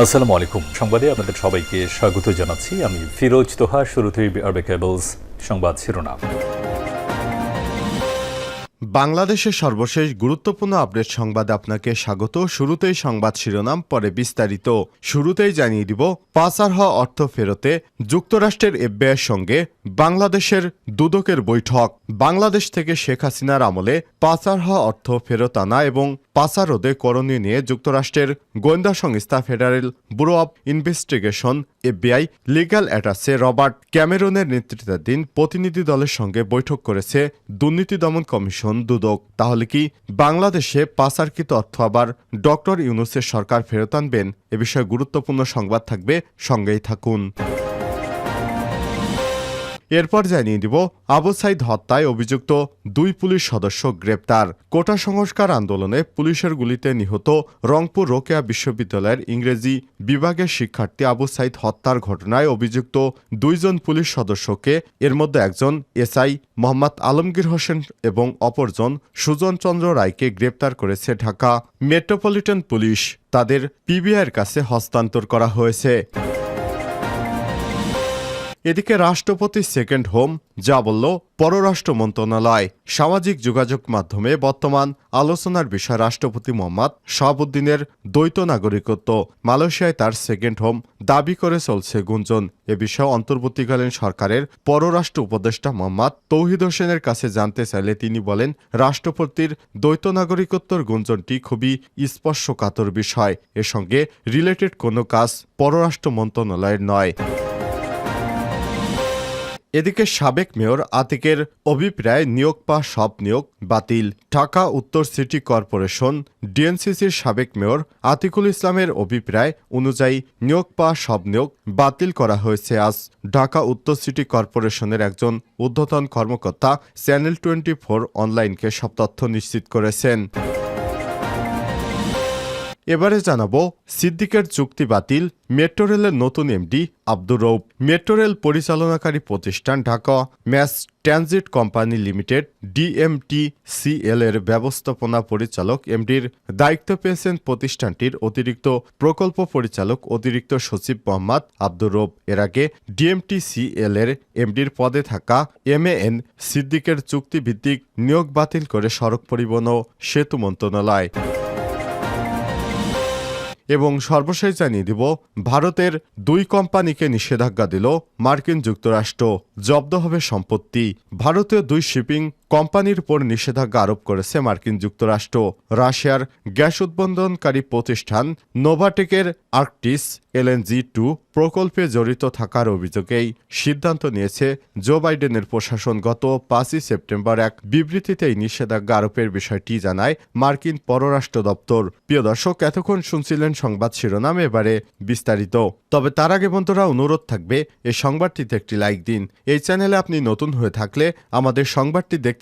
আসসালামু আলাইকুম। সংবাদে আপনাদের সবাইকে স্বাগত জানাচ্ছি। আমি ফিরোজ তোহা, শুরুতেই আরবে কেবলস সংবাদ শিরোনাম। বাংলাদেশের সর্বশেষ গুরুত্বপূর্ণ আপডেট সংবাদ আপনাকে স্বাগত। শুরুতেই সংবাদ শিরোনাম, পরে বিস্তারিত। শুরুতেই জানিয়ে দিব, পাচার হওয়া অর্থ ফেরতে যুক্তরাষ্ট্রের এফবিআইয়ের সঙ্গে বাংলাদেশের দুদকের বৈঠক। বাংলাদেশ থেকে শেখ হাসিনার আমলে পাচার হওয়া অর্থ ফেরত আনা এবং পাচার রোধে করণীয় নিয়ে যুক্তরাষ্ট্রের গোয়েন্দা সংস্থা Federal Bureau of Investigation, FBI, legal attache Robert ক্যামেরনের নেতৃত্বাধীন প্রতিনিধি দলের সঙ্গে বৈঠক করেছে দুর্নীতি দমন কমিশন দুদক। তাহলে কি বাংলাদেশে পাচারকৃত অর্থ আবার ডক্টর ইউনুসের সরকার ফেরত আনবেন? এ বিষয়ে গুরুত্বপূর্ণ সংবাদ থাকবে, সঙ্গেই থাকুন। এরপর জানিয়ে দিব, আবু সাইদ হত্যায় অভিযুক্ত দুই পুলিশ সদস্য গ্রেপ্তার। কোটা সংস্কার আন্দোলনে পুলিশের গুলিতে নিহত রংপুর রোকেয়া বিশ্ববিদ্যালয়ের ইংরেজি বিভাগের শিক্ষার্থী আবু সাইদ হত্যার ঘটনায় অভিযুক্ত দুইজন পুলিশ সদস্যকে এর মধ্যে একজন এসআই মোহাম্মদ আলমগীর হোসেন এবং অপরজন সুজন চন্দ্র রায়কে গ্রেপ্তার করেছে ঢাকা মেট্রোপলিটন পুলিশ। তাদের পিবিআইয়ের কাছে হস্তান্তর করা হয়েছে। এদিকে রাষ্ট্রপতির সেকেন্ড হোম, যা বলল, পররাষ্ট্র মন্ত্রণালয়। সামাজিক যোগাযোগ মাধ্যমে বর্তমান আলোচনার বিষয় রাষ্ট্রপতি মোহাম্মদ শাহাবুদ্দিনের দ্বৈত নাগরিকত্ব। মালয়েশিয়ায় তার সেকেন্ড হোম দাবি করে চলছে গুঞ্জন। এ বিষয়ে অন্তর্বর্তীকালীন সরকারের পররাষ্ট্র উপদেষ্টা মোহাম্মদ তৌহিদ হোসেনের কাছে জানতে চাইলে তিনি বলেন, রাষ্ট্রপতির দ্বৈত নাগরিকত্বর গুঞ্জনটি খুবই স্পর্শকাতর বিষয়। এর সঙ্গে রিলেটেড কোনো কাজ পররাষ্ট্র মন্ত্রণালয়ের নয়। এদিকে সাবেক মেয়র আতিকের অভিপ্রায় নিয়োগ পা সব নিয়োগ বাতিল। ঢাকা উত্তর সিটি কর্পোরেশন ডিএনসিসির সাবেক মেয়র আতিকুল ইসলামের অভিপ্রায় অনুযায়ী নিয়োগ পা সব নিয়োগ বাতিল করা হয়েছে আজ। ঢাকা উত্তর সিটি কর্পোরেশনের একজন ঊর্ধ্বতন কর্মকর্তা চ্যানেল টোয়েন্টি ফোর অনলাইনকে সব তথ্য নিশ্চিত করেছেন। এবারে জানাব সিদ্দিকের চুক্তি বাতিল, মেট্রো রেলের নতুন MD Abdur Rouf metro rail পরিচালনাকারী প্রতিষ্ঠান Dhaka, mass transit company limited, DMTCL এর ব্যবস্থাপনা পরিচালক এমডির দায়িত্ব পেয়েছেন প্রতিষ্ঠানটির অতিরিক্ত প্রকল্প পরিচালক অতিরিক্ত সচিব মোহাম্মদ আব্দুর রৌফ এর আগে ডিএমটিসিএল এর এমডির পদে থাকা এম এন সিদ্দিকের চুক্তিভিত্তিক নিয়োগ বাতিল করে সড়ক পরিবহন ও সেতু মন্ত্রণালয়। এবং সর্বশেষ জানিয়ে দিব, ভারতের দুই কোম্পানিকে নিষেধাজ্ঞা দিল মার্কিন যুক্তরাষ্ট্র। জব্দ হবে সম্পত্তি। ভারতীয় দুই শিপিং কোম্পানির উপর নিষেধাজ্ঞা আরোপ করেছে মার্কিন যুক্তরাষ্ট্র। রাশিয়ার গ্যাস উৎপাদনকারী প্রতিষ্ঠান নোভাটেকের আর্কটিস এলএনজি টু প্রকল্পে জড়িত থাকার অভিযোগেই সিদ্ধান্ত নিয়েছে জো বাইডেনের প্রশাসন গত পাঁচই সেপ্টেম্বর এক বিবৃতিতে এই নিষেধাজ্ঞা আরোপের বিষয়টি জানায় মার্কিন পররাষ্ট্র দপ্তর। প্রিয় দর্শক, এতক্ষণ শুনছিলেন সংবাদ শিরোনাম, এবারে বিস্তারিত। তবে তার আগে বন্ধুরা, অনুরোধ থাকবে, এই সংবাদটিতে একটি লাইক দিন। এই চ্যানেলে আপনি নতুন হয়ে থাকলে আমাদের সংবাদটি দেখতে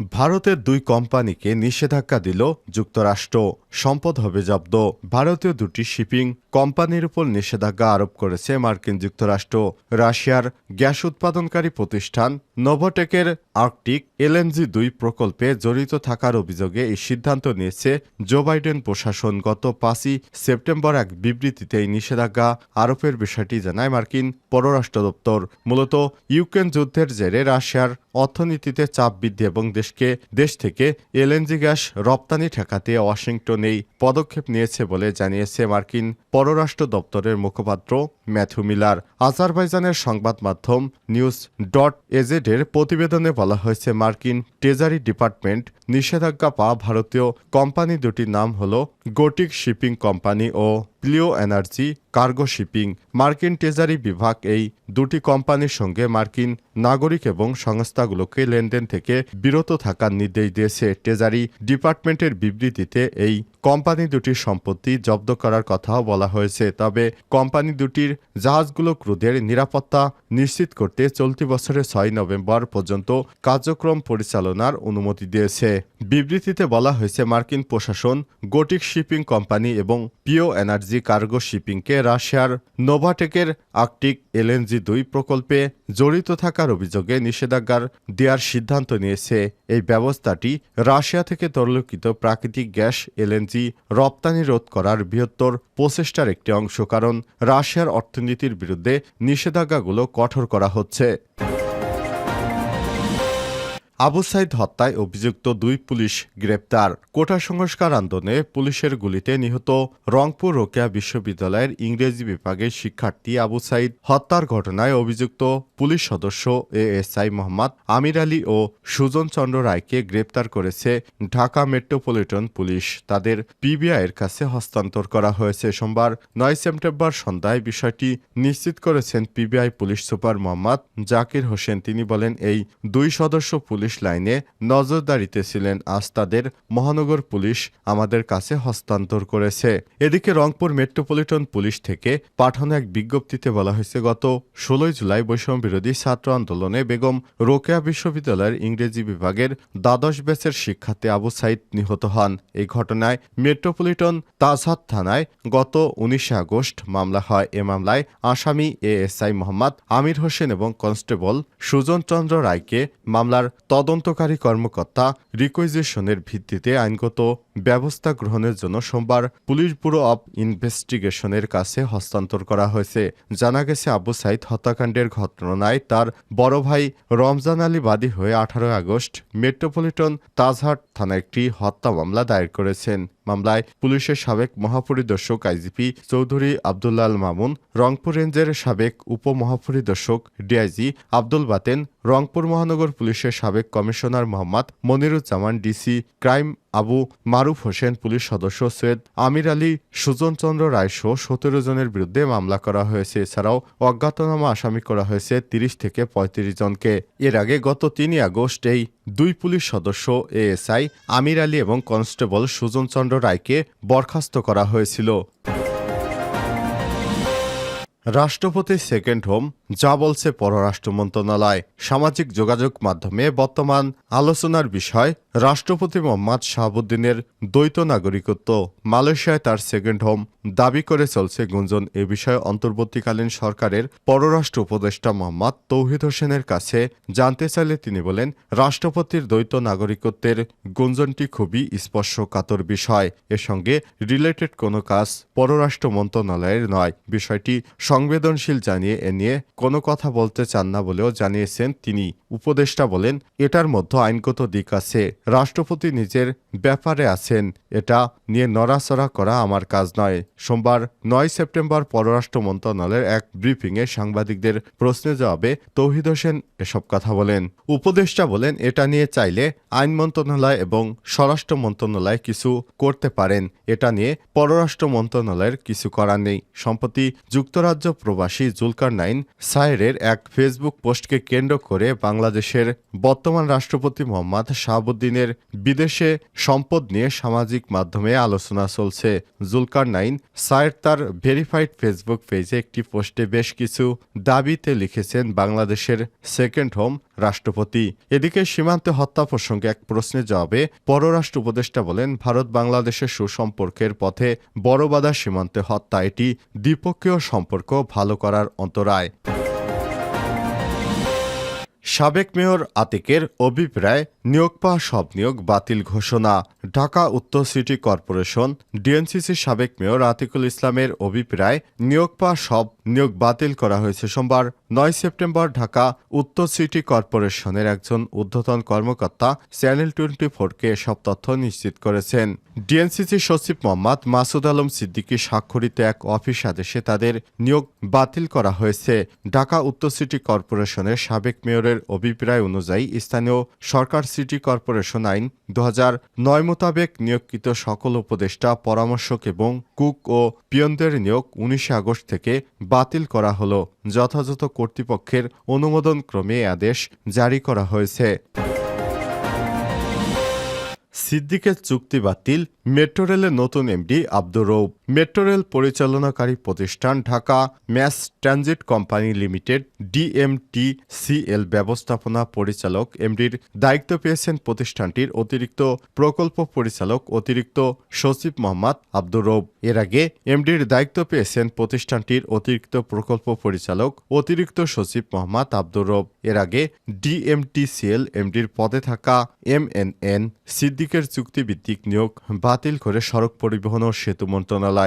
ভারতের দুই কোম্পানিকে নিষেধাজ্ঞা দিল যুক্তরাষ্ট্র। সম্পদ হবে জব্দ। ভারতীয় দুটি শিপিং কোম্পানির উপর নিষেধাজ্ঞা আরোপ করেছে মার্কিন যুক্তরাষ্ট্র। রাশিয়ার গ্যাস উৎপাদনকারী প্রতিষ্ঠান নোভোটেকের আর্কটিক এলএনজি দুই প্রকল্পে জড়িত থাকার অভিযোগে এই সিদ্ধান্ত নিয়েছে জো বাইডেন প্রশাসন। গত পাঁচই সেপ্টেম্বর এক বিবৃতিতে এই নিষেধাজ্ঞা আরোপের বিষয়টি জানায় মার্কিন পররাষ্ট্র দপ্তর। মূলত ইউক্রেন যুদ্ধের জেরে রাশিয়ার অর্থনীতিতে চাপ বৃদ্ধি এবং দেশকে, দেশ থেকে এলএনজি গ্যাস রপ্তানি ঠেকাতে ওয়াশিংটন এই পদক্ষেপ নিয়েছে বলে জানিয়েছে মার্কিন পররাষ্ট্র দপ্তরের মুখপাত্র ম্যাথু মিলার। আজারবাইজানের সংবাদ মাধ্যম নিউজ ডট এজেডের প্রতিবেদনে বলা হয়েছে, মার্কিন ট্রেজারি ডিপার্টমেন্ট নিষেধাজ্ঞা পাওয়া ভারতীয় কোম্পানি দুটির নাম হল গোটিক শিপিং কোম্পানি ও প্লিও এনার্জি, কার্গো শিপিং, মার্কিন ট্রেজারি বিভাগ এই দুটি কোম্পানির সঙ্গে মার্কিন নাগরিক এবং সংস্থাগুলোকে লেনদেন থেকে বিরত থাকার নির্দেশ দিয়েছে। ট্রেজারি ডিপার্টমেন্টের বিবৃতিতে এই কোম্পানি দুটির সম্পত্তি জব্দ করার কথাও বলা হয়েছে। তবে কোম্পানি দুটির জাহাজগুলো ক্রুদের নিরাপত্তা নিশ্চিত করতে চলতি বছরের ছয় নভেম্বর পর্যন্ত কার্যক্রম পরিচালনার অনুমতি দিয়েছে। বিবৃতিতে বলা হয়েছে, মার্কিন প্রশাসন, গোটিক শিপিং কোম্পানি এবং পিও এনার্জি কার্গো শিপিংকে রাশিয়ার নোভাটেকের আর্কটিক এলএনজি দুই প্রকল্পে জড়িত থাকার অভিযোগে নিষেধাজ্ঞার দেওয়ার সিদ্ধান্ত নিয়েছে। এই ব্যবস্থাটি রাশিয়া থেকে তরলকৃত প্রাকৃতিক গ্যাস এলএনজি রপ্তানি রোধ করার বৃহত্তর প্রচেষ্টার একটি অংশ, কারণ রাশিয়ার অর্থনীতির বিরুদ্ধে নিষেধাজ্ঞাগুলো কঠোর করা হচ্ছে। আবু সাইদ হত্যায় অভিযুক্ত দুই পুলিশ গ্রেপ্তার। কোটা সংস্কার আন্দোলনে পুলিশের গুলিতে নিহত রংপুর রোকেয়া বিশ্ববিদ্যালয়ের ইংরেজি বিভাগের শিক্ষার্থী আবু সাইদ হত্যার ঘটনায় অভিযুক্ত পুলিশ সদস্য এএসআই মোহাম্মদ আমির আলী ও সুজন চন্দ্র রায়কে গ্রেপ্তার করেছে ঢাকা মেট্রোপলিটন পুলিশ। তাদের পিবিআইয়ের কাছে হস্তান্তর করা হয়েছে। সোমবার নয় সেপ্টেম্বর সন্ধ্যায় বিষয়টি নিশ্চিত করেছেন PBI police super Mohammad Zakir Hossain. তিনি বলেন, এই দুই সদস্য পুলিশ লাইনে নজরদারিতে ছিলেন আজ তাদের মহানগর পুলিশ আমাদের কাছে হস্তান্তর করেছে। এদিকে রংপুর মেট্রোপলিটন পুলিশ থেকে পাঠানো এক বিজ্ঞপ্তিতে বলা হয়েছে, গত ষোলোই জুলাই বৈষম্য বিরোধী ছাত্র আন্দোলনে বেগম রোকেয়া বিশ্ববিদ্যালয়ের ইংরেজি বিভাগের দ্বাদশ ব্যাচের শিক্ষার্থী আবু সাইদ নিহত হন। এই ঘটনায় মেট্রোপলিটন তাজহাট থানায় গত উনিশে আগস্ট মামলা হয়। এ মামলায় আসামি এএসআই মোহাম্মদ আমির হোসেন এবং কনস্টেবল সুজন চন্দ্র রায়কে মামলার তদন্তকারী কর্মকর্তা রিকুইজিশনের ভিত্তিতে আইনগত ব্যবস্থা গ্রহণের জন্য সোমবার পুলিশ ব্যুরো অব ইনভেস্টিগেশনের কাছে হস্তান্তর করা হয়েছে। জানা গেছে, আবু সাইদ হত্যাকাণ্ডের ঘটনায় তার বড় ভাই রমজান আলী বাদী হয়ে আঠারোই আগস্ট মেট্রোপলিটন তাজহাট থানায় একটি হত্যা মামলা দায়ের করেছেন। মামলায় পুলিশের সাবেক মহাপরিদর্শক আইজিপি চৌধুরী আবদুল্লাল মামুন, রংপুর রেঞ্জের সাবেক উপমহাপরিদর্শক ডিআইজি আব্দুল বাতেন, রংপুর মহানগর পুলিশের সাবেক commissioner Mohammad Moniruzzaman, DC crime Abu Maruf Hossain police সদস্য সৈয়দ আমির আলী সুজন চন্দ্র রায় সহ সতেরো জনের বিরুদ্ধে মামলা করা হয়েছে। এছাড়াও অজ্ঞাতনামা আসামি করা হয়েছে তিরিশ থেকে পঁয়ত্রিশ জনকে। এর আগে গত তিনই আগস্ট এই দুই পুলিশ সদস্য এএসআই আমির আলী এবং কনস্টেবল সুজনচন্দ্র রায়কে বরখাস্ত করা হয়েছিল। রাষ্ট্রপতির সেকেন্ড হোম যা বলছে পররাষ্ট্র মন্ত্রণালয়। সামাজিক যোগাযোগ মাধ্যমে বর্তমান আলোচনার বিষয়, রাষ্ট্রপতি মোহাম্মদ শাহাবুদ্দিনের দ্বৈত নাগরিকত্ব। মালয়েশিয়ায় তার সেকেন্ড হোম দাবি করে চলছে গুঞ্জন। এ বিষয়ে অন্তর্বর্তীকালীন সরকারের পররাষ্ট্র উপদেষ্টা মোহাম্মদ তৌহিদ হোসেনের কাছে জানতে চাইলে তিনি বলেন, রাষ্ট্রপতির দ্বৈত নাগরিকত্বের গুঞ্জনটি খুবই স্পর্শকাতর বিষয়। এর সঙ্গে রিলেটেড কোনো কাজ পররাষ্ট্র মন্ত্রণালয়ের নয়। বিষয়টি সংবেদনশীল জানিয়ে এ নিয়ে কোনো কথা বলতে চান না বলেও জানিয়েছেন তিনি। উপদেষ্টা বলেন, এটার মধ্যে আইনগত দিক আছে। রাষ্ট্রপতি নিজের ব্যাপারে আছেন। এটা নিয়ে নড়াচড়া করা আমার কাজ নয়। সোমবার নয় সেপ্টেম্বর পররাষ্ট্র মন্ত্রণালয়ের এক ব্রিফিংয়ে সাংবাদিকদের প্রশ্নের জবাবে তৌহিদ হোসেন এসব কথা বলেন। উপদেষ্টা বলেন, এটা নিয়ে চাইলে আইন মন্ত্রণালয় এবং স্বরাষ্ট্র মন্ত্রণালয় কিছু করতে পারেন। এটা নিয়ে পররাষ্ট্র মন্ত্রণালয়ের কিছু করার নেই। সম্প্রতি যুক্তরাজ্য প্রবাসী জুলকার নাইন সায়েরের এক ফেসবুক পোস্টকে কেন্দ্র করে বাংলাদেশের বর্তমান রাষ্ট্রপতি মোহাম্মদ শাহাবুদ্দিনের বিদেশে সম্পদ নিয়ে সামাজিক মাধ্যমে আলোচনা চলছে। জুলকার নাইন সায়ের তার ভেরিফাইড ফেসবুক পেজে একটি পোস্টে বেশ কিছু দাবিতে লিখেছেন বাংলাদেশের সেকেন্ড হোম রাষ্ট্রপতি। এদিকে সীমান্তে হত্যা প্রসঙ্গে এক প্রশ্নের জবাবে পররাষ্ট্র উপদেষ্টা বলেন, ভারত বাংলাদেশের সুসম্পর্কের পথে বড় বাধা সীমান্তে হত্যা, এটি দ্বিপক্ষীয় সম্পর্ক ভালো করার অন্তরায়। সাবেক মেয়র আতিকের অভিপ্রায় নিয়োগ পাওয়া সব নিয়োগ বাতিল ঘোষণা। ঢাকা উত্তর সিটি কর্পোরেশন ডিএনসিসির সাবেক মেয়র আতিকুল ইসলামের অভিপ্রায় নিয়োগ পাওয়া সব নিয়োগ বাতিল করা হয়েছে সোমবার, নয় সেপ্টেম্বর ঢাকা উত্তর সিটি কর্পোরেশনের একজন ঊর্ধ্বতন কর্মকর্তা চ্যানেল টোয়েন্টি ফোরকে এসব তথ্য নিশ্চিত করেছেন। ডিএনসিসি সচিব মোহাম্মদ মাসুদ আলম সিদ্দিকী স্বাক্ষরিত এক অফিস আদেশে তাদের নিয়োগ বাতিল করা হয়েছে। ঢাকা উত্তর সিটি কর্পোরেশনের সাবেক মেয়রের অভিপ্রায় অনুযায়ী স্থানীয় সরকার সিটি কর্পোরেশন আইন দু নয় মোতাবেক নিয়োগকৃত সকল উপদেষ্টা, পরামর্শক এবং কুক ও পিয়নদের নিয়োগ উনিশে আগস্ট থেকে বাতিল করা হলো। যথাযথ কর্তৃপক্ষের অনুমোদন ক্রমে আদেশ জারি করা হয়েছে। সিদ্দিকের চুক্তি বাতিল। মেট্রো রেলের নতুন MD Abdur Rouf metro rail পরিচালনাকারী প্রতিষ্ঠান Dhaka mass transit company limited, DMTCL ব্যবস্থাপনা পরিচালক এমডির দায়িত্ব পেয়েছেন প্রতিষ্ঠানটির অতিরিক্ত প্রকল্প পরিচালক অতিরিক্ত সচিব মোহাম্মদ আব্দুর রৌফ এর আগে এমডির দায়িত্ব পেয়েছেন প্রতিষ্ঠানটির অতিরিক্ত প্রকল্প পরিচালক অতিরিক্ত সচিব মোহাম্মদ আব্দুর রব এর আগে ডিএমটিসিএল এমডির পদে থাকা এমএনএন সিদ্দিকের চুক্তিভিত্তিক নিয়োগ বাতিল করে সড়ক পরিবহন ও সেতু মন্ত্রণালয়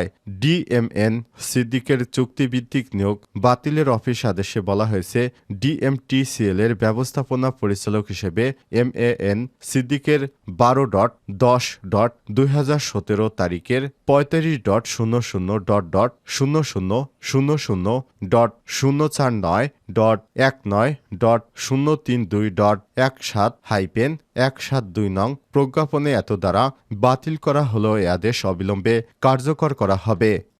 ডিএমএন সিদ্দিকের চুক্তিভিত্তিক নিয়োগ বাতিলের অফিস আদেশে বলা হয়েছে। ডিএমটিসিএল এর ব্যবস্থাপনা পরিচালক হিসেবে এমএএন সিদ্দিকের বারো ডট দশ ডট দুই হাজার সতেরো তারিখের পঁয়তাল্লিশ ডট শূন্য শূন্য ডট ডট শূন্য শূন্য শূন্য শূন্য ডট শূন্য চার নয় ডট এক নয় ডট শূন্য তিন দুই ডট এক সাত হাইপেন, এক সাত দুই নং প্রজ্ঞাপনে এত দ্বারা বাতিল করা হলো এ আদেশ অবিলম্বে কার্যকর করা হবে।